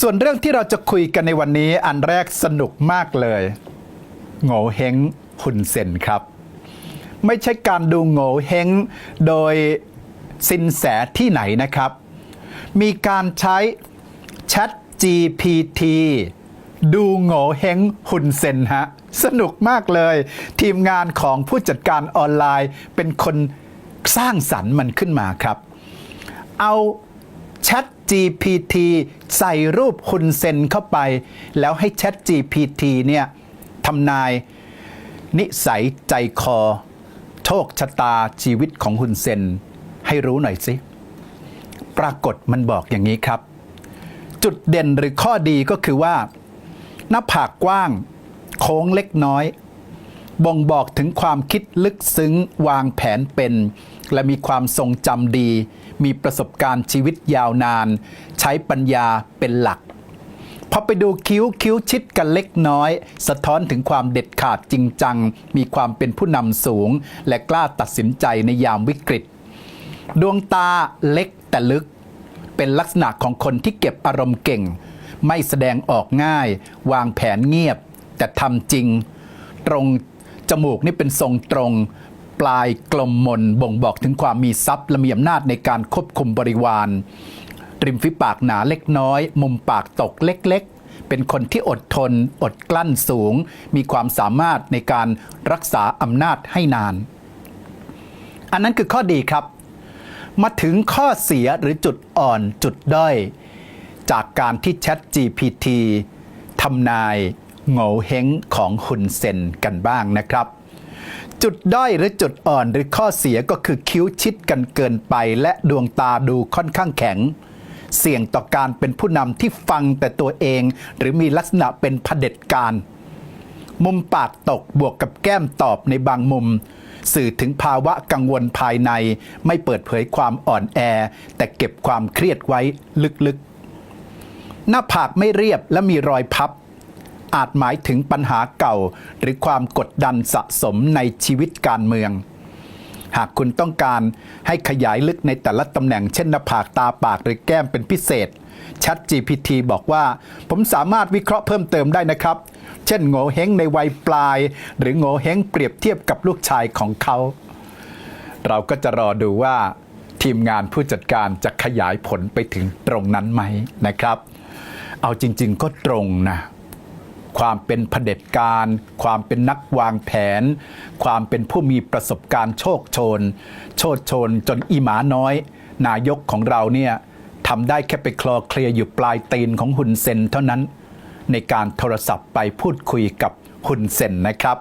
ส่วนเรื่องที่เราจะคุยกันในวันนี้อันแรกสนุกมากเลยโง่เฮงหุ่นเซนครับ ไม่ใช่การดูโง่เฮงโดยสินแสที่ไหนนะครับ มีการใช้ Chat GPT ดูโง่เฮงหุ่นเซนฮะ สนุกมากเลย ทีมงานของผู้จัดการออนไลน์เป็นคนสร้างสรรค์มันขึ้นมาครับ เอา Chat GPT ใส่รูปคุณเซนเข้าไป แล้วให้ Chat GPT เนี่ยทำนาย นิสัยใจคอ โชคชะตาชีวิตของคุณเซน ให้รู้หน่อยสิ ปรากฏมันบอกอย่างนี้ครับ จุดเด่นหรือข้อดีก็คือว่า หน้าผากกว้าง โค้งเล็กน้อย บ่งบอกถึงความคิดลึกซึ้งวางแผนเป็น และมีความทรงจำดี มีประสบการณ์ชีวิตยาวนาน ใช้ปัญญาเป็นหลักพอไปดูคิ้วคิ้วชิดกันเล็กน้อย สะท้อนถึงความเด็ดขาดจริงจัง มีความเป็นผู้นำสูง และกล้าตัดสินใจในยามวิกฤต ดวงตาเล็กแต่ลึก เป็นลักษณะของคนที่เก็บอารมณ์เก่ง ไม่แสดงออกง่าย วางแผนเงียบ แต่ทำจริง ตรงจมูกนี่เป็นทรงตรง ปลายกลมมนบ่งบอกถึงความมีทรัพย์และมีอำนาจในการควบคุมบริวารริมฝีปากหนาเล็กน้อย มุมปากตกเล็กๆ เป็นคนที่อดทน อดกลั้นสูง มีความสามารถในการรักษาอำนาจให้นาน อันนั้นคือข้อดีครับ มาถึงข้อเสียหรือจุดอ่อนจุดด้อย จากการที่ Chat GPT ทำนายโง่เฮงของฮุนเซนกันบ้างนะครับ จุดด้อยหรือจุดอ่อนหรือข้อเสียก็คือคิ้วชิดกันเกินไป และดวงตาดูค่อนข้างแข็ง เสี่ยงต่อการเป็นผู้นำที่ฟังแต่ตัวเอง หรือมีลักษณะเป็นเผด็จการ มุมปากตกบวกกับแก้มตอบในบางมุม สื่อถึงภาวะกังวลภายใน ไม่เปิดเผยความอ่อนแอ แต่เก็บความเครียดไว้ลึกๆ หน้าผากไม่เรียบและมีรอยพับ อาจหมายถึงปัญหาเก่า หรือความกดดันสะสมในชีวิตการเมือง หากคุณต้องการให้ขยายลึกในแต่ละตำแหน่งเช่นหน้าผากตาปากหรือแก้มเป็นพิเศษ Chat GPT บอกว่า ผมสามารถวิเคราะห์เพิ่มเติมได้นะครับ เช่นโง่เฮงในวัยปลาย หรือโง่เฮงเปรียบเทียบกับลูกชายของเขา เราก็จะรอดูว่าทีมงานผู้จัดการจะขยายผลไปถึงตรงนั้นไหมนะครับ เอาจริง ๆ ก็ตรงนะ ความเป็นเผด็จการ ความเป็นนักวางแผน ความเป็นผู้มีประสบการณ์โชคโชน โชดโชนจนอีหมาน้อย นายกของเราเนี่ยทำได้แค่ไปคลอเคลียอยู่ปลายตีนของหุนเซนเท่านั้น ในการโทรศัพท์ไปพูดคุยกับหุนเซนนะครับ